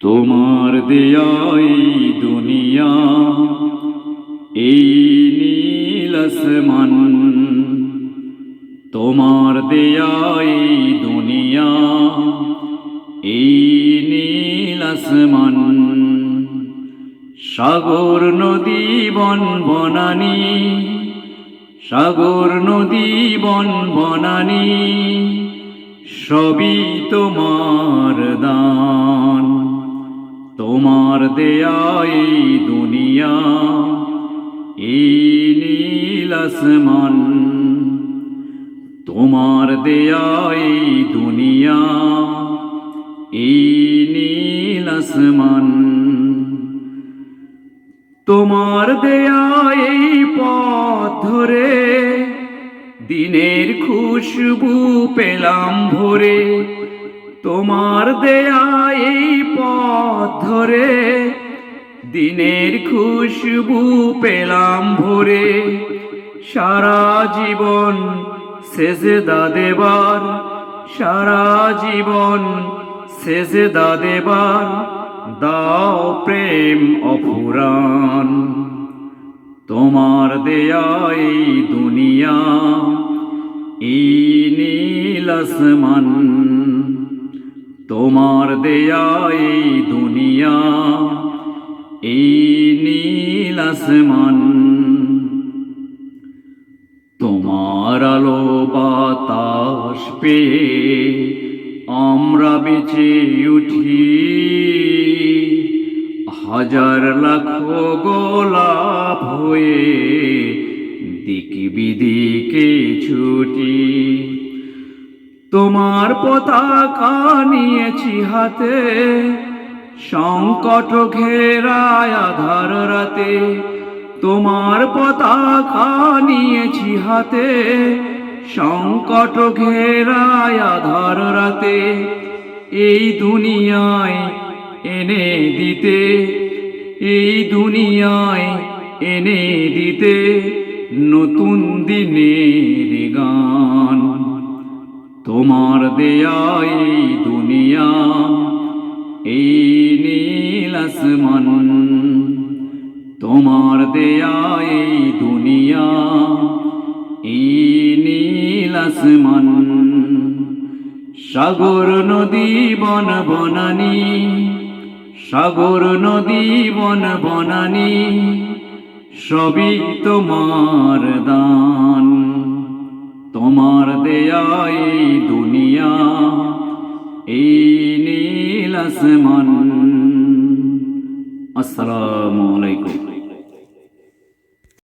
তোমার দেয়াই দুনিয়া, এই নীল আসমান। তোমার দেয়াই দুনিয়া, এই নীল আসমান। সাগর, নদী, বন, বনানি, সাগর, নদী, বন, বনানি, সবই তোমার দান। তোমার দেয়াই দুনিয়া, এই নীল আসমান। তোমার দেয়াই দুনিয়া, এই নীল আসমান। তোমার দেয়া এই পথ ধরে, দিনের খুশবু পেলাম ভরে। তোমার দেয়া ধরে, দিনের খুশবু পেলাম ভরে। সারা জীবন শেষে দেবার, সারা জীবন শেষে দেবার, দাও প্রেম অফুরান। তোমার দেয়াই দুনিয়া, এই নীল আসমান তোমার দেয়াই দুনিয়া, এই নীল আসমান। তোমার আলো বাতাস পেয়ে আমরা বেঁচে উঠি। হাজার লাখ গোলাপ হয়ে দিক বিদিকে ছুটি। তোমার পতাকা নিয়েছি হাতে। সংকট ঘেরায় আধার রাতে তোমার পতাকা নিয়েছি হাতে। সংকট ঘেরায় আধার রাতে এই দুনিয়ায় এনে দিতে। এই দুনিয়ায় এনে দিতে নতুন দিনের গান। তোমার দেয়াই দুনিয়া, এই নীল আসমান। তোমার দেয়াই দুনিয়া, এই নীল আসমান। সাগর নদী বন বনানি, সাগর নদী বন বনানি, সবই তোমার দান। তোমার দেয়াই দুনিয়া এই নীল আসমান। আসসালামু আলাইকুম।